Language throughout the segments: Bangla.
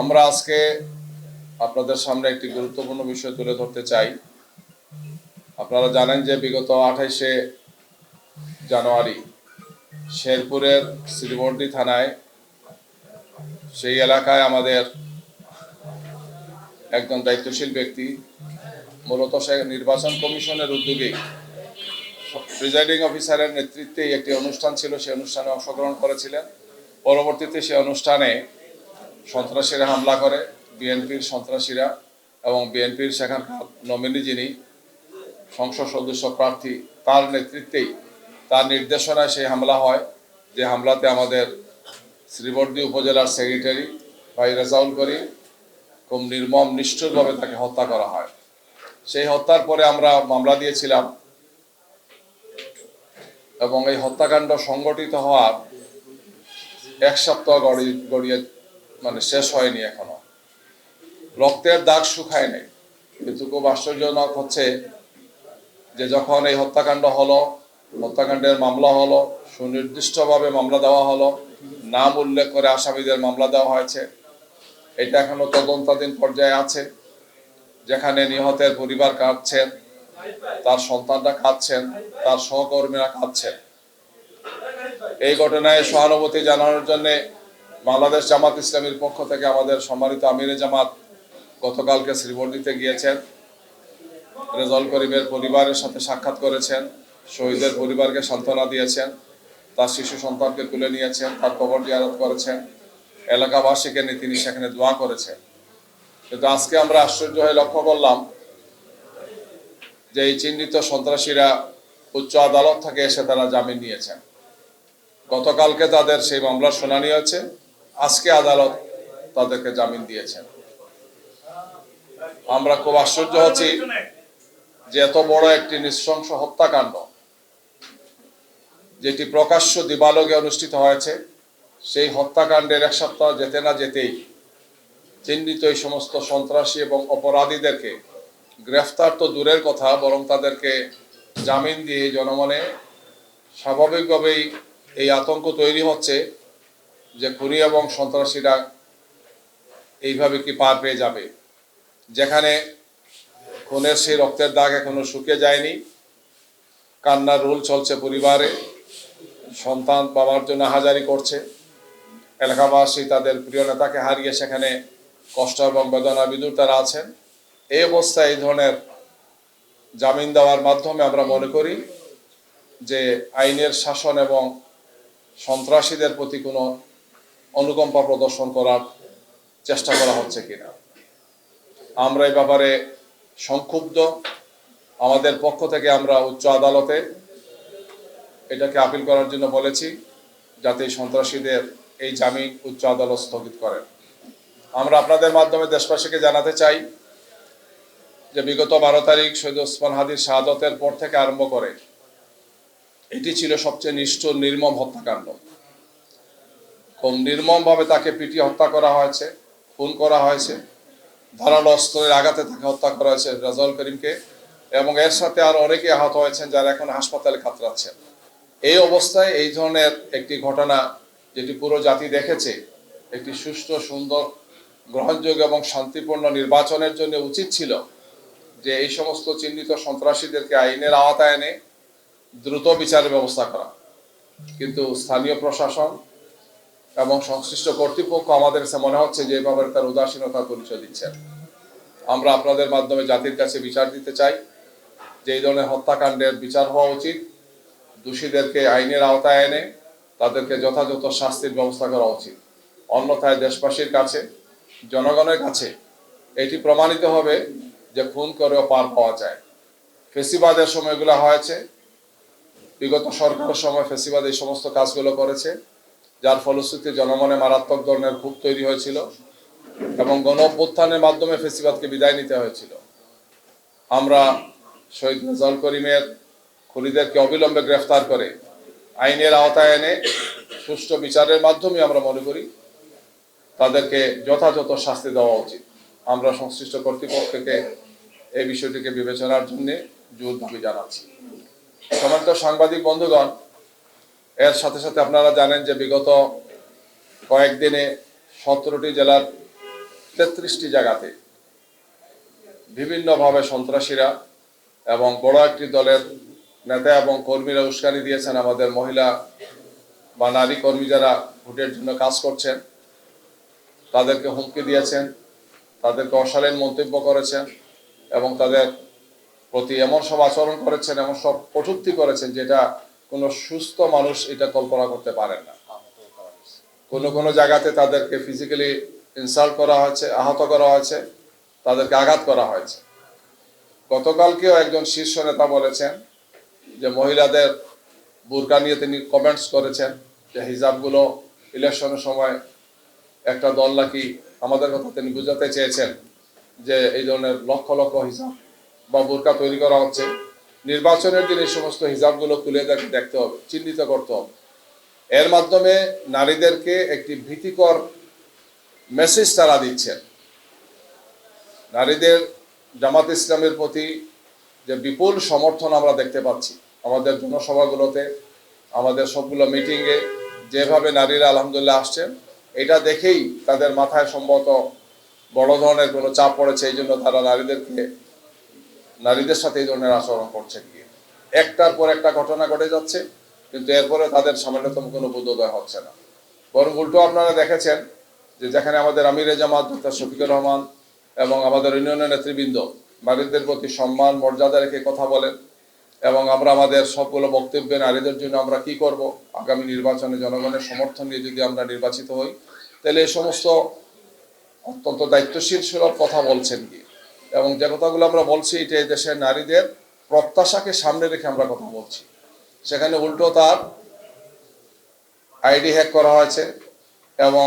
আমরা আজকে আপনাদের সামনে একটি গুরুত্বপূর্ণ বিষয় তুলে ধরতে চাই। আপনারা জানেন যে বিগত আঠাইশে জানুয়ারি শেরপুরের শ্রীবর্দী থানায় সেই এলাকায় আমাদের একজন দায়িত্বশীল ব্যক্তি, মূলত সে নির্বাচন কমিশনের উদ্যোগেই প্রিজাইডিং অফিসারের নেতৃত্বে একটি অনুষ্ঠান ছিল। সেই অনুষ্ঠানে অংশগ্রহণ করেছিলেন। পরবর্তীতে সেই অনুষ্ঠানে সন্ত্রাসীরা হামলা করে, বিএনপির সন্ত্রাসীরা এবং বিএনপির সেখানকার নমিনি যিনি সংসদ সদস্য প্রার্থী, তার নেতৃত্বেই তার নির্দেশনায় সেই হামলা হয়। যে হামলাতে আমাদের শ্রীবর্দী উপজেলার সেক্রেটারি ভাই রেজাউল করিম খুব নির্মম, নিষ্ঠুরভাবে তাকে হত্যা করা হয়। সেই হত্যার পরে আমরা মামলা দিয়েছিলাম এবং এই হত্যাকাণ্ড সংগঠিত হওয়ার এক সপ্তাহ গড়ি গড়িয়ে মানে শেষ হয়নি এখনও। রক্তের দাগ শুকায় নাই। কিন্তু খুব আশ্চর্যজনক হচ্ছে যে যখন এই হত্যাকাণ্ড হলো, হত্যাকাণ্ডের মামলা হলো, সুনির্দিষ্টভাবে মামলা দেওয়া হলো, নাম উল্লেখ করে আসামিদের মামলা দেওয়া হয়েছে। এটা এখনও তদন্তাধীন পর্যায়ে আছে, যেখানে নিহতের পরিবার কাঁদছেন, তার সন্তানরা কাঁদছেন, তার সহকর্মীরা কাঁদছেন। এই ঘটনায় সহানুভূতি জানানোর জন্য বাংলাদেশ জামাত ইসলামীর পক্ষ থেকে আমাদের সম্মানিত আমিরে জামাত গতকালকে শ্রীবর্দিতে গিয়েছেন। রেজল করিমের পরিবারের সাথে সাক্ষাৎ করেছেন, শহীদের পরিবারকে সান্ত্বনা দিয়েছেন, তার শিশু সন্তানকে তুলে নিয়েছেন, তার কবর জিয়ারত করেছেন, এলাকাবাসীকে নিয়ে তিনি সেখানে দোয়া করেছেন। কিন্তু আজকে আমরা আশ্চর্য হয়ে লক্ষ্য করলাম যে এই চিহ্নিত সন্ত্রাসীরা উচ্চ আদালত থেকে এসে তারা জামিন নিয়েছেন। গতকালকে তাদের সেই মামলার শুনানি হয়েছে। আজকে আদালত তাদেরকে জামিন দিয়েছেন। আমরা খুব আশ্চর্য হচ্ছি যে এত বড় একটি নৃশংস হত্যাকাণ্ড, যেটি প্রকাশ্য দিবালোকে অনুষ্ঠিত হয়েছে, সেই হত্যাকাণ্ডের এক সপ্তাহ যেতে না যেতেই চিহ্নিত এই সমস্ত সন্ত্রাসী এবং অপরাধীদেরকে গ্রেফতার তো দূরের কথা, বরং তাদেরকে জামিন দিয়ে জনমনে স্বাভাবিকভাবেই এই আতঙ্ক তৈরি হচ্ছে। যে খুনি এবং সন্ত্রাসীরা এইভাবে কি পার পেয়ে যাবে? যেখানে খুনের সেই রক্তের দাগ এখনও শুকিয়ে যায়নি। কান্নার রোল চলছে পরিবারে। সন্তান বাবার জন্য হাজারি করছে। এলাকাবাসী তাদের প্রিয় নেতাকে হারিয়ে সেখানে কষ্ট এবং বেদনা বিদুর তারা আছেন। এই অবস্থায় এই ধরনের জামিন দেওয়ার মাধ্যমে আমরা মনে করি যে আইনের শাসন এবং সন্ত্রাসীদের প্রতি কোনো অনুকম্পা প্রদর্শন করার চেষ্টা করা হচ্ছে কিনা। আমরা এই ব্যাপারে সংক্ষুব্ধ। আমাদের পক্ষ থেকে আমরা উচ্চ আদালতে এটাকে আপিল করার জন্য বলেছি, যাতে সন্ত্রাসীদের এই জামিন উচ্চ আদালত স্থগিত করেন। আমরা আপনাদের মাধ্যমে দেশবাসীকে জানাতে চাই যে বিগত বারো তারিখ সৈয়দ ওসমান হাদির শাহাদতের পর থেকে আরম্ভ করে, এটি ছিল সবচেয়ে নিষ্ঠুর, নির্মম হত্যাকাণ্ড। খুব নির্মমভাবে তাকে পিটিয়ে হত্যা করা হয়েছে, খুন করা হয়েছে, ধারালো অস্ত্রের আঘাতে তাকে হত্যা করা হয়েছে রাজাউল করিমকে, এবং এর সাথে আর অনেকে আহত হয়েছেন যারা এখন হাসপাতালে কাতরাচ্ছেন এই অবস্থায় এই ধরনের একটি ঘটনা যেটি পুরো জাতি দেখেছে, একটি সুষ্ঠু, সুন্দর, গ্রহণযোগ্য এবং শান্তিপূর্ণ নির্বাচনের জন্য উচিত ছিল যে এই সমস্ত চিহ্নিত সন্ত্রাসীদেরকে আইনের আওতায় এনে দ্রুত বিচারের ব্যবস্থা করা। কিন্তু স্থানীয় প্রশাসন এবং সংশ্লিষ্ট কর্তৃপক্ষ আমাদের কাছে মনে হচ্ছে যে এভাবে তার উদাসীনতার পরিচয় দিচ্ছেন। আমরা আপনাদের মাধ্যমে জাতির কাছে বিচার দিতে চাই যে এই ধরনের হত্যাকাণ্ডের বিচার হওয়া উচিত। দোষীদেরকে আইনের আওতায় এনে তাদেরকে যথাযথ শাস্তির ব্যবস্থা করা উচিত। অন্যথায় দেশবাসীর কাছে, জনগণের কাছে এটি প্রমাণিত হবে যে খুন করেও পার পাওয়া যায়। ফেসিবাদের সময়গুলো হয়েছে। বিগত সরকারের সময় ফেসিবাদ এই সমস্ত কাজগুলো করেছে। যার ফলশ্রুতিতে জনমনে মারাত্মক ধরনের ক্ষোভ তৈরি হয়েছিল এবং গণ অভ্যুত্থানের মাধ্যমে ফেসিবাদকে বিদায় নিতে হয়েছিল। আমরা শহীদ রেজাউল করিমের খুনিদেরকে অবিলম্বে গ্রেফতার করে আইনের আওতায় এনে সুষ্ঠু বিচারের মাধ্যমে আমরা মনে করি তাদেরকে যথাযথ শাস্তি দেওয়া উচিত। আমরা সংশ্লিষ্ট কর্তৃপক্ষকে এই বিষয়টিকে বিবেচনার জন্য জোর দাবি জানাচ্ছি। সমান্ত সাংবাদিক বন্ধুগণ এর সাথে সাথে আপনারা জানেন যে বিগত কয়েকদিনে সতেরোটি জেলার তেত্রিশটি জায়গাতে বিভিন্নভাবে সন্ত্রাসীরা এবং বড় একটি দলের নেতা এবং কর্মীরা উস্কানি দিয়েছেন। আমাদের মহিলা বা নারী কর্মী যারা ভোটের জন্য কাজ করছেন, তাদেরকে হুমকি দিয়েছেন, তাদেরকে অশালীন মন্তব্য করেছেন এবং তাদের প্রতি এমন সব আচরণ করেছেন, এমন সব কটূক্তি করেছেন যেটা কোনো সুস্থ মানুষ এটা কল্পনা করতে পারেন না। কোনো কোনো জায়গাতে তাদেরকে ফিজিক্যালি ইনসাল্ট করা হয়েছে, আহত করা হয়েছে, তাদেরকে আঘাত করা হয়েছে। গতকালকেও একজন শীর্ষ নেতা বলেছেন যে মহিলাদের বুরকা নিয়ে তিনি কমেন্টস করেছেন যে হিজাবগুলো ইলেকশনের সময় একটা দল নাকি আমাদের কথা তিনি বুঝাতে চেয়েছেন যে এই ধরনের লক্ষ লক্ষ হিজাব বা বোরকা তৈরি করা হচ্ছে। নির্বাচনের দিন এই সমস্ত হিজাবগুলো খুলে দেখতে হবে, চিহ্নিত করতে হবে। এর মাধ্যমে নারীদেরকে একটি ভীতিকর মেসেজ তারা দিচ্ছেন। নারীদের জামাত ইসলামের প্রতি যে বিপুল সমর্থন আমরা দেখতে পাচ্ছি, আমাদের জনসভাগুলোতে, আমাদের সবগুলো মিটিংয়ে যেভাবে নারীরা আলহামদুলিল্লাহ আসছেন, এটা দেখেই তাদের মাথায় সম্ভবত বড় ধরনের কোনো চাপ পড়েছে, এই জন্য তারা নারীদেরকে নারীদের সাথে এই ধরনের আচরণ করছে গিয়ে একটার পর একটা ঘটনা ঘটে যাচ্ছে, কিন্তু এরপরে তাদের সামান্যতম কোনো বোধোদয় হচ্ছে না। বরং উল্টো আপনারা দেখেছেন যে যেখানে আমাদের আমিরে জামাত, ডক্টর শফিকুর রহমান এবং আমাদের ইউনিয়নের নেতৃবৃন্দ নারীদের প্রতি সম্মান, মর্যাদা রেখে কথা বলেন এবং আমরা আমাদের সবগুলো বক্তব্যে নারীদের জন্য আমরা কি করব? আগামী নির্বাচনে জনগণের সমর্থন নিয়ে যদি আমরা নির্বাচিত হই, তাহলে এই সমস্ত অত্যন্ত দায়িত্বশীল সুলভ কথা বলছেন কি? এবং যে কথাগুলো আমরা বলছি, এটা এই দেশের নারীদের প্রত্যাশাকে সামনে রেখে আমরা কথা বলছি। সেখানে উল্টো তার আইডি হ্যাক করা হয়েছে এবং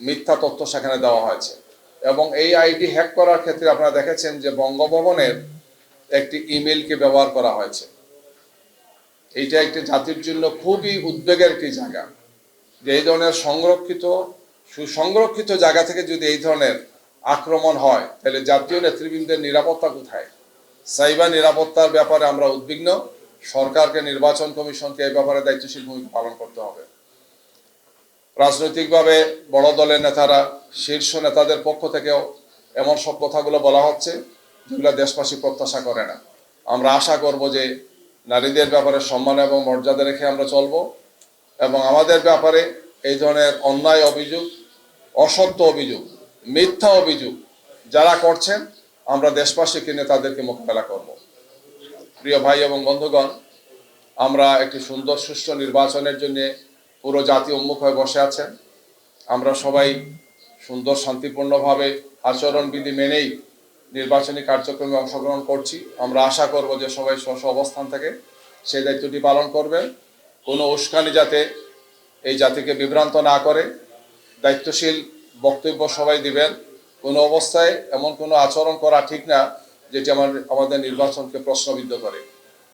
মিথ্যা তথ্য সেখানে দেওয়া হয়েছে। এবং এই আইডি হ্যাক করার ক্ষেত্রে আপনারা দেখেছেন যে বঙ্গভবনের একটি ইমেলকে ব্যবহার করা হয়েছে। এইটা একটি জাতির জন্য খুবই উদ্বেগের একটি জায়গা। যে এই ধরনের সংরক্ষিত, সুসংরক্ষিত জায়গা থেকে যদি এই ধরনের আক্রমণ হয়, তাহলে জাতীয় নেতৃবৃন্দের নিরাপত্তা কোথায়? সাইবার নিরাপত্তার ব্যাপারে আমরা উদ্বিগ্ন। সরকারকে নির্বাচন কমিশনকে এই ব্যাপারে দায়িত্বশীল ভূমিকা পালন করতে হবে। রাজনৈতিকভাবে বড় দলের নেতারা, শীর্ষ নেতাদের পক্ষ থেকেও এমন সব কথাগুলো বলা হচ্ছে যেগুলো দেশবাসী প্রত্যাশা করে না। আমরা আশা করব যে নারীদের ব্যাপারে সম্মান এবং মর্যাদা রেখে আমরা চলব এবং আমাদের ব্যাপারে এই ধরনের অন্যায় অভিযোগ, অসত্য অভিযোগ মিথ্যা অভিযোগ যারা করছেন, আমরা দেশবাসীকে নিয়ে তাদেরকে মোকাবেলা করব। প্রিয় ভাই এবং বন্ধুগণ, আমরা একটি সুন্দর সুষ্ঠু নির্বাচনের জন্য পুরো জাতি উন্মুখ হয়ে বসে আছেন। আমরা সবাই সুন্দর শান্তিপূর্ণভাবে আচরণবিধি মেনেই নির্বাচনী কার্যক্রমে অংশগ্রহণ করছি। আমরা আশা করব যে সবাই স্ব অবস্থান থেকে সেই দায়িত্বটি পালন করবেন। কোনো উস্কানি যাতে এই জাতিকে বিভ্রান্ত না করে, দায়িত্বশীল বক্তব্য সবাই দিবেন। কোনো অবস্থায় এমন কোনো আচরণ করা ঠিক না, যেটি আমার আমাদের নির্বাচনকে প্রশ্নবিদ্ধ করে।